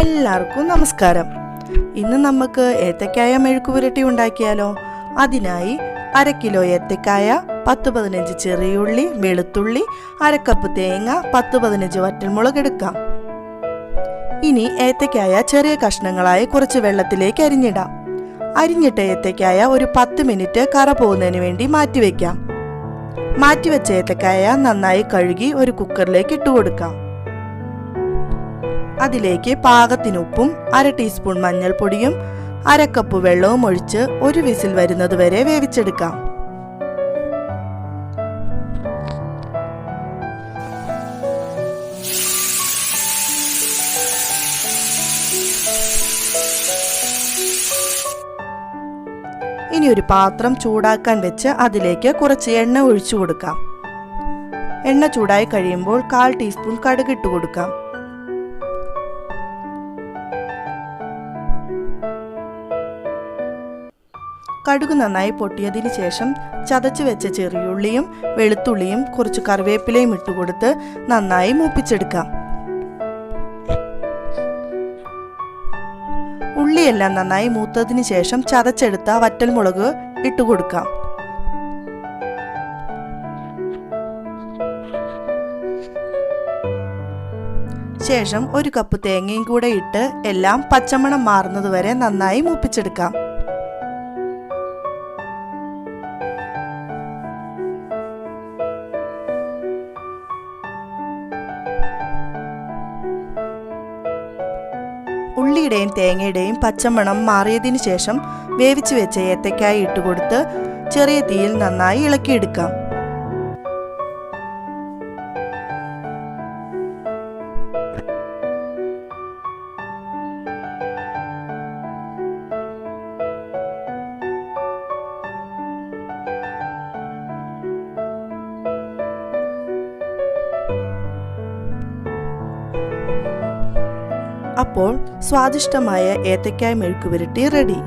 എല്ലാവർക്കും നമസ്കാരം. ഇന്ന് നമുക്ക് ഏത്തക്കായ മെഴുക്കുപുരട്ടി ഉണ്ടാക്കിയാലോ? അതിനായി അര കിലോ ഏത്തക്കായ പത്ത് പതിനഞ്ച് ചെറിയുള്ളി വെളുത്തുള്ളി അരക്കപ്പ് തേങ്ങ പത്ത് പതിനഞ്ച് വറ്റൽമുളക് എടുക്കാം. ഇനി ഏത്തക്കായ ചെറിയ കഷ്ണങ്ങളായി കുറച്ച് വെള്ളത്തിലേക്ക് അരിഞ്ഞിടാം. അരിഞ്ഞിട്ട ഏത്തക്കായ ഒരു പത്ത് മിനിറ്റ് കറ പോകുന്നതിന് വേണ്ടി മാറ്റിവെക്കാം. മാറ്റിവെച്ച ഏത്തക്കായ നന്നായി കഴുകി ഒരു കുക്കറിലേക്ക് ഇട്ട് കൊടുക്കാം. അതിലേക്ക് പാകത്തിന് ഉപ്പും അര ടീസ്പൂൺ മഞ്ഞൾപ്പൊടിയും അര കപ്പ് വെള്ളവും ഒഴിച്ച് ഒരു വിസിൽ വരുന്നത് വരെ വേവിച്ചെടുക്കാം. ഇനി ഒരു പാത്രം ചൂടാക്കാൻ വെച്ച് അതിലേക്ക് കുറച്ച് എണ്ണ ഒഴിച്ചു കൊടുക്കാം. എണ്ണ ചൂടായി കഴിയുമ്പോൾ കാൽ ടീസ്പൂൺ കടുകിട്ട് കൊടുക്കാം. കടുക് നന്നായി പൊട്ടിയതിന് ശേഷം ചതച്ചു വെച്ച ചെറിയുള്ളിയും വെളുത്തുള്ളിയും കുറച്ച് കറിവേപ്പിലയും ഇട്ടുകൊടുത്ത് നന്നായി മൂപ്പിച്ചെടുക്കാം. ഉള്ളിയെല്ലാം നന്നായി മൂത്തതിന് ശേഷം ചതച്ചെടുത്ത വറ്റൽമുളക് ഇട്ടുകൊടുക്കാം. ശേഷം ഒരു കപ്പ് തേങ്ങയും കൂടെ ഇട്ട് എല്ലാം പച്ചമണം മാറുന്നതുവരെ നന്നായി മൂപ്പിച്ചെടുക്കാം. ഉള്ളിയുടെയും തേങ്ങയുടെയും പച്ചമണം മാറിയതിനു ശേഷം വേവിച്ചു വെച്ച ഏത്തക്കായ ഇട്ടുകൊടുത്ത് ചെറിയ തീയിൽ നന്നായി ഇളക്കിയെടുക്കാം. അപ്പോൾ സ്വാദിഷ്ടമായ ഏത്തക്കായ മെഴുക്കുപുരട്ടി റെഡി.